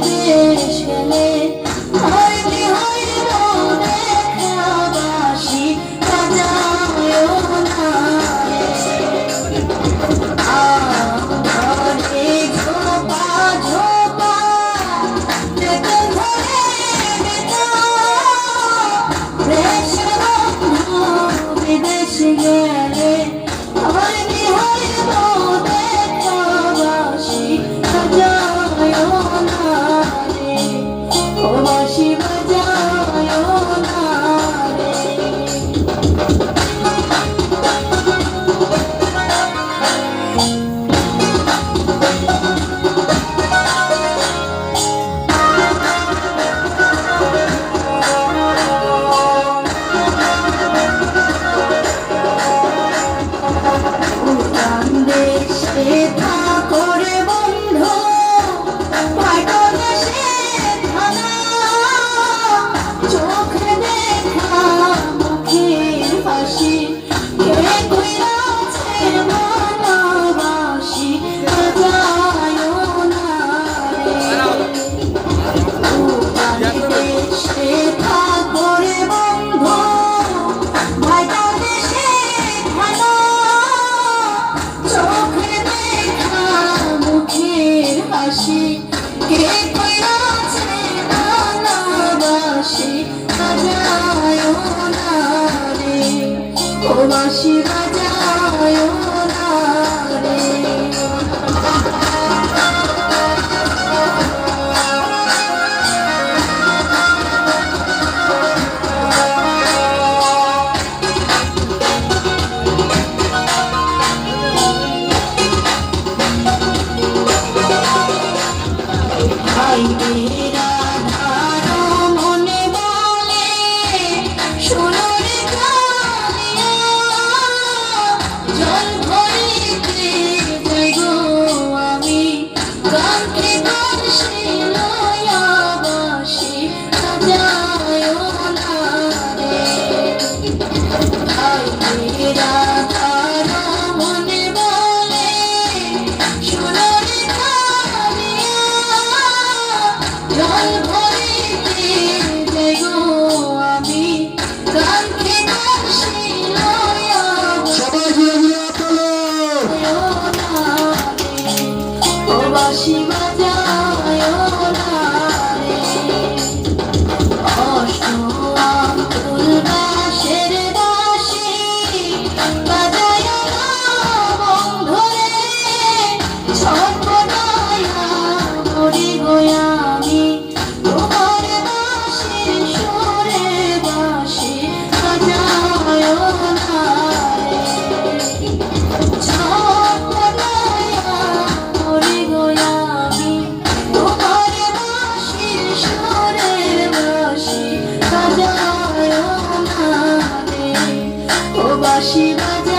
Deixa eu ver, olha দেশে ভালোবাসি Thank you. ভালোবাসি বাজে